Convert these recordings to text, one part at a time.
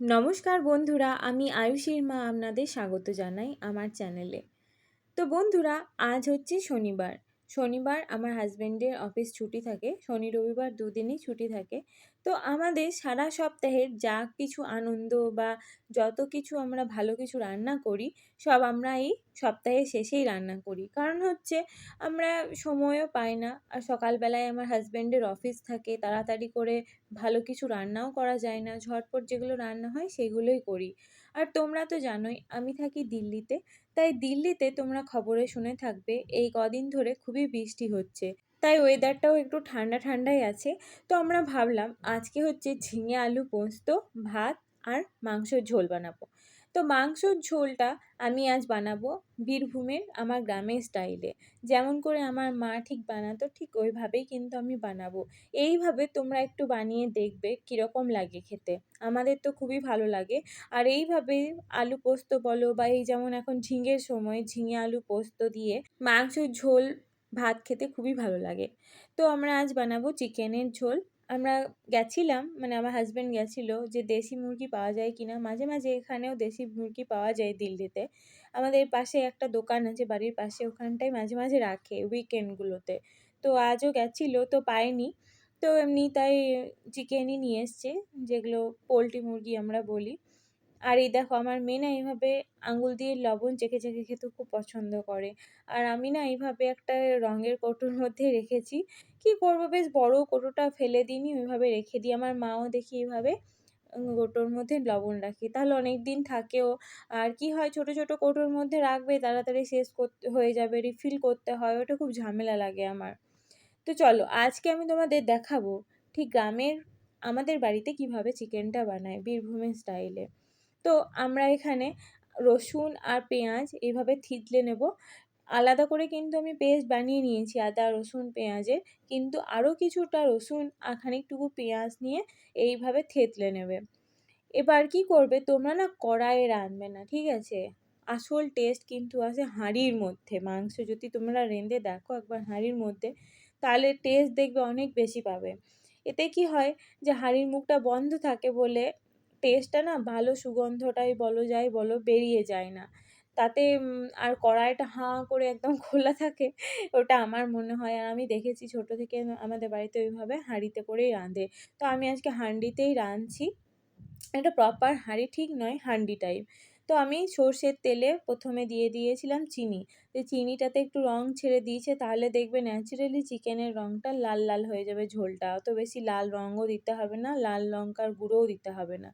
নমস্কার বন্ধুরা, আমি আয়ুষীর মা আপনাদের স্বাগত জানাই আমার চ্যানেলে। তো বন্ধুরা, আজ হচ্ছে শনিবার। শনিবার আমার হাজব্যান্ডের অফিস ছুটি থাকে। শনি, রবিবার দুদিনই ছুটি থাকে। তো আমাদের সারা সপ্তাহের যা কিছু আনন্দ বা যত কিছু আমরা ভালো কিছু রান্না করি, সব আমরা এই সপ্তাহের শেষেই রান্না করি। কারণ হচ্ছে আমরা সময়ও পাই না। আর সকালবেলায় আমার হাজব্যান্ডের অফিস থাকে, তাড়াতাড়ি করে ভালো কিছু রান্নাও করা যায় না। ঝটপট যেগুলো রান্না হয়, সেগুলোই করি। আর তোমরা তো জানোই, আমি থাকি দিল্লিতে। তাই দিল্লিতে তোমরা খবরে শুনে থাকবে, এই কদিন ধরে খুবই বৃষ্টি হচ্ছে। তাই ওয়েদারটাও একটু ঠান্ডা ঠান্ডাই আছে। তো আমরা ভাবলাম, আজকে হচ্ছে ঝিঙে আলু পোস্ত, ভাত আর মাংসর ঝোল বানাবো। তো মাংসর ঝোলটা আমি আজ বানাবো বীরভূমের আমার গ্রামের স্টাইলে যেমন করে আমার মা ঠিক বানাতো, ঠিক ওইভাবেই কিন্তু আমি বানাবো। এইভাবে তোমরা একটু বানিয়ে দেখবে কীরকম লাগে খেতে। আমাদের তো খুবই ভালো লাগে। আর এইভাবে আলু পোস্ত বলো বা এই যেমন এখন ঝিঙের সময় ঝিঙে আলু পোস্ত দিয়ে মাংসর ঝোল ভাত খেতে খুবই ভালো লাগে। তো আমরা আজ বানাবো চিকেনের ঝোল। আমরা গেছিলাম মানে আমার হাজব্যান্ড গেছিল যে দেশি মুরগি পাওয়া যায় কি না মাঝে মাঝে এখানেও দেশি মুরগি পাওয়া যায় দিল্লিতে। আমাদের পাশে একটা দোকান আছে, বাড়ির পাশে, ওখানটায় মাঝে মাঝে রাখে উইকেন্ডগুলোতে তো আজও গেছিল, তো পায়নি তো এমনি তাই চিকেনই নিয়ে এসছে, যেগুলো পোলট্রি মুরগি আমরা বলি। আর এই দেখো, আমার মেয়ে না এইভাবে আঙুল দিয়ে লবণ চেখে চেখে খেতে খুব পছন্দ করে। আর আমি না এইভাবে একটা রঙের কৌটোর মধ্যে রেখেছি। কী করব, বেশ বড় কৌটোটা ফেলে দিইনি, ওইভাবে রেখে দিই। আমার মাও দেখি এইভাবে কৌটোর মধ্যে লবণ রাখি। তাহলে অনেক দিন থাকেও। আর কি হয়, ছোট ছোট কৌটোর মধ্যে রাখবে, তাড়াতাড়ি শেষ করতে হয়ে যাবে রিফিল করতে হয়। ওটা খুব ঝামেলা লাগে আমার। তো চলো, আজকে আমি তোমাদের দেখাবো, ঠিক গ্রামের আমাদের বাড়িতে কীভাবে চিকেনটা বানায়, বীরভূমের স্টাইলে তো আমরা এখানে রসুন আর পেঁয়াজ এইভাবে থিতলে নেব। আলাদা করে কিন্তু আমি পেস্ট বানিয়ে নিয়েছি আদা, রসুন, পেঁয়াজের। কিন্তু আরও কিছুটা রসুন, আর খানিকটুকু পেঁয়াজ নিয়ে এইভাবে থেতলে নেবে। এবার কি করবে? তোমরা না কড়াইয়ে রাঁধবে না, ঠিক আছে? আসল টেস্ট কিন্তু আছে হাঁড়ির মধ্যে। মাংস যদি তোমরা রেঁধে দেখো একবার হাঁড়ির মধ্যে, তাহলে টেস্ট দেখবে অনেক বেশি পাবে। এতে কি হয় যে হাঁড়ির মুখটা বন্ধ থাকে বলে টেস্টটা না ভালো সুগন্ধটাই বলো যাই বলো বেরিয়ে যায় না। তাতে আর কড়াইটা হাঁ করে একদম খোলা থাকে, ওটা আমার মনে হয়। আর আমি দেখেছি ছোট থেকে আমাদের বাড়িতে ওইভাবে হাঁড়িতে করেই রাঁধে। তো আমি আজকে হাঁড়িতেই রাঁধছি। এটা প্রপার হাঁড়ি ঠিক নয়, হাঁডি টাইপ তো আমি সর্ষের তেলে প্রথমে দিয়ে দিয়েছিলাম চিনি। যে চিনিটাতে একটু রং ছেড়ে দিয়েছে, তাহলে দেখবে ন্যাচারালি চিকেনের রঙটা লাল লাল হয়ে যাবে ঝোলটা। অত বেশি লাল রঙও দিতে হবে না, লাল লঙ্কার গুঁড়োও দিতে হবে না।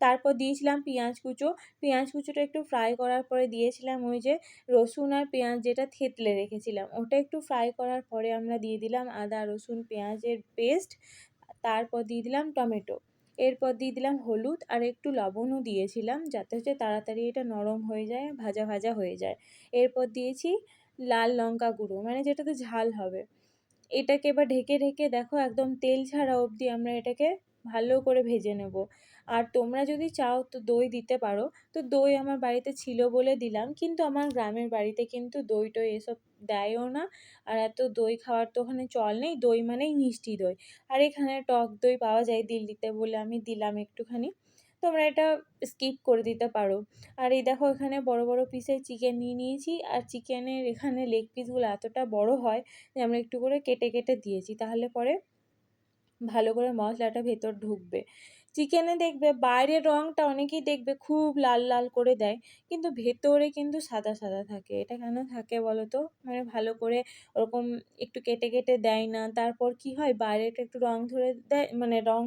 তারপর দিয়েছিলাম পেঁয়াজ কুচো। পেঁয়াজ কুচোটা একটু ফ্রাই করার পরে দিয়েছিলাম ওই যে রসুন আর পেঁয়াজ যেটা থেতলে রেখেছিলাম, ওটা একটু ফ্রাই করার পরে আমরা দিয়ে দিলাম আদা, রসুন, পেঁয়াজের পেস্ট তারপর দিয়ে দিলাম টমেটো। এরপর দিয়ে দিলাম হলুদ আর একটু লবণও দিয়েছিলাম যাতে হচ্ছে তাড়াতাড়ি এটা নরম হয়ে যায়, ভাজা ভাজা হয়ে যায়। এরপর দিয়েছি লাল লঙ্কা গুঁড়ো মানে যেটাতে ঝাল হবে। এটাকে এবার ঢেকে ঢেকে দেখো একদম তেল ছাড়া অবধি আমরা এটাকে ভালো করে ভেজে নেব। আর তোমরা যদি চাও তো দই দিতে পারো। তো দই আমার বাড়িতে ছিল বলে দিলাম, কিন্তু আমার গ্রামের বাড়িতে কিন্তু দই টই এসব দেয়ও না। আর এত দই খাওয়ার তো ওখানে চল নেই, দই মানেই মিষ্টি দই। আর এখানে টক দই পাওয়া যায় দিল্লিতে বলে আমি দিলাম একটুখানি। তোমরা এটা স্কিপ করে দিতে পারো। আর এই দেখো এখানে বড় বড় পিসের চিকেন নিয়ে নিয়েছি। আর চিকেনের এখানে লেগ পিসগুলো এতটা বড় হয় যে আমরা একটু করে কেটে কেটে দিয়েছি। তাহলে পরে ভালো করে মশলাটা ভেতর ঢুকবে। চিকেনে দেখবে বাইরের রঙটা অনেকেই দেখবে খুব লাল লাল করে দেয়। কিন্তু ভেতরে কিন্তু সাদা সাদা থাকে। এটা কেন থাকে বলো তো মানে ভালো করে ওরকম একটু কেটে কেটে দেয় না। তারপর কি হয়? বাইরেটা একটু রঙ ধরে দেয় মানে রঙ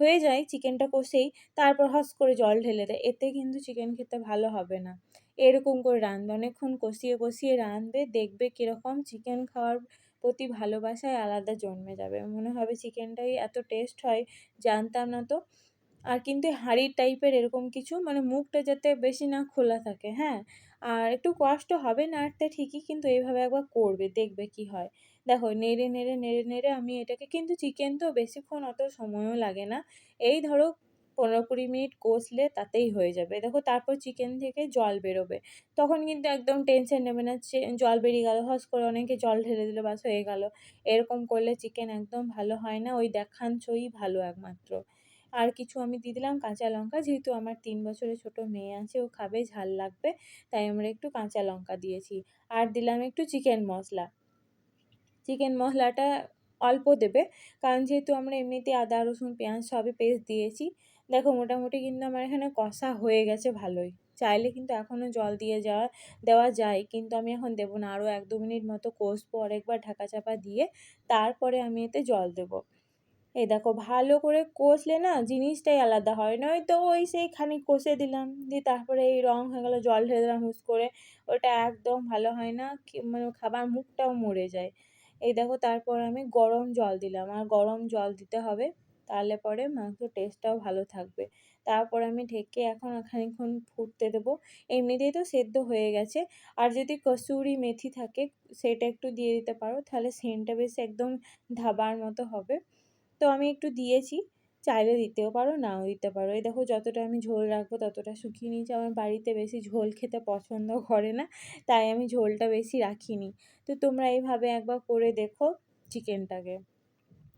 হয়ে যায় চিকেনটা কষেই। তারপর হস করে জল ঢেলে দেয়। এতে কিন্তু চিকেন খেতে ভালো হবে না। এরকম করে রাঁধবে। অনেকক্ষণ কষিয়ে কষিয়ে রাঁধবে। দেখবে কীরকম চিকেন খাওয়ার প্রতি ভালোবাসায় আলাদা জন্মে যাবে। মনে হবে চিকেনটাই এত টেস্ট হয়, জানতাম না তো। আর কিন্তু হাঁড়ির টাইপের এরকম কিছু মানে মুখটা যাতে বেশি না খোলা থাকে হ্যাঁ? আর একটু কষ্ট হবে নাড়তে ঠিকই, কিন্তু এইভাবে একবার করবে, দেখবে কি হয়। দেখো, নেড়ে নেড়ে নেড়ে নেড়ে আমি এটাকে, কিন্তু চিকেন তো বেশিক্ষণ অত সময়ও লাগে না। এই ধরো পনেরো কুড়ি মিনিট কষলে তাতেই হয়ে যাবে। দেখো তারপর চিকেন থেকে জল বেরোবে। তখন কিন্তু একদম টেনশন নেবে না। জল বেরিয়ে গেল, হস করে অনেকে জল ঢেলে দিল, বাস হয়ে গেল। এরকম করলে চিকেন একদম ভালো হয় না। ওই দেখাঞ্চই ভালো একমাত্র। আর কিছু আমি দিয়ে দিলাম কাঁচা লঙ্কা। যেহেতু আমার তিন বছরের ছোটো মেয়ে আছে, ও খাবে, ঝাল লাগবে, তাই আমরা একটু কাঁচা লঙ্কা দিয়েছি। আর দিলাম একটু চিকেন মশলা। চিকেন মশলাটা অল্প দেবে। কারণ যেহেতু আমরা এমনিতে আদা, রসুন, পেঁয়াজ সবই পেস্ট দিয়েছি, দেখো মোটামুটি কিন্তু আমার এখানে কষা হয়ে গেছে ভালোই। চাইলে কিন্তু এখনও জল দিয়ে যাওয়া, দেওয়া যায়, কিন্তু আমি এখন দেবো না। আরও এক দু মিনিট মতো কষবো, আরেকবার ঢাকা চাপা দিয়ে তারপরে আমি এতে জল দেবো। এই দেখো ভালো করে কষলে না জিনিসটাই আলাদা হয়। নয়তো ওই সেই খানিক কষে দিলাম, দিয়ে তারপরে এই রং হয়ে গেলো, জল ঢেলে দিলাম হুস করে। ওটা একদম ভালো হয় না মানে খাবার মুখটাও মরে যায়। এই দেখো তারপর আমি গরম জল দিলাম। আর গরম জল দিতে হবে, তাহলে পরে মাংসর টেস্টটাও ভালো থাকবে। তারপর আমি ঢেকে এখন খানিক্ষণ ফুটতে দেবো। এমনিতেই তো সেদ্ধ হয়ে গেছে। আর যদি কসুরি মেথি থাকে, সেটা একটু দিয়ে দিতে পারো, তাহলে সেন্টটা বেশ একদম ধাবার মতো হবে। তো আমি একটু দিয়েছি। চাইলে দিতেও পারো, নাও দিতে পারো। এই দেখো যতটা আমি ঝোল রাখব ততটা শুকিয়ে নিয়েছি। আমার বাড়িতে বেশি ঝোল খেতে পছন্দ করে না, তাই আমি ঝোলটা বেশি রাখিনি। তো তোমরা এইভাবে একবার করে দেখো চিকেনটাকে।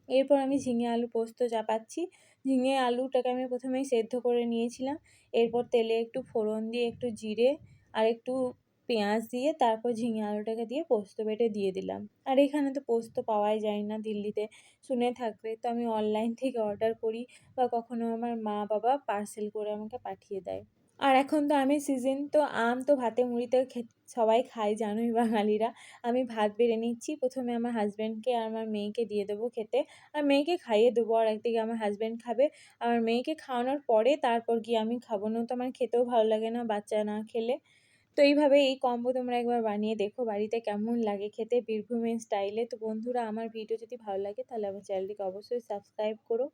এরপর আমি ঝিঙে আলু পোস্ত চাপাচ্ছি। ঝিঙে আলুটাকে আমি প্রথমেই সেদ্ধ করে নিয়েছিলাম। এরপর তেলে একটু ফোড়ন দিয়ে একটু জিরে আর একটু পেঁয়াজ দিয়ে তারপর ঝিঙে আলুটাকে দিয়ে পোস্ত বেটে দিয়ে দিলাম। আর এখানে তো পোস্ত পাওয়াই যায় না দিল্লিতে। শুনে থাকবে। তো আমি অনলাইন থেকে অর্ডার করি বা কখনো আমার মা বাবা পার্সেল করে আমাকে পাঠিয়ে দেয়। আর এখন তো আমের সিজন তো আম তো ভাতে মুড়িতে সবাই খায়, জানোই বাঙালিরা। আমি ভাত বেড়ে নিচ্ছি। প্রথমে আমার হাজব্যান্ডকে আর আমার মেয়েকে দিয়ে দেবো খেতে। আর মেয়েকে খাইয়ে দেবো। আর একদিকে আমার হাজব্যান্ড খাবে। আমার মেয়েকে খাওয়ানোর পরে তারপর গিয়ে আমি খাব। না তো আমার খেতেও ভালো লাগে না বাচ্চা না খেলে। তো এইভাবে এই কম্বো তোমরা একবার বানিয়ে দেখো, বাড়িতে কেমন লাগে খেতে, বীরভূমের স্টাইলে তো বন্ধুরা, আমার ভিডিও যদি ভালো লাগে, তাহলে আমার চ্যানেলটিকে অবশ্যই সাবস্ক্রাইব করো।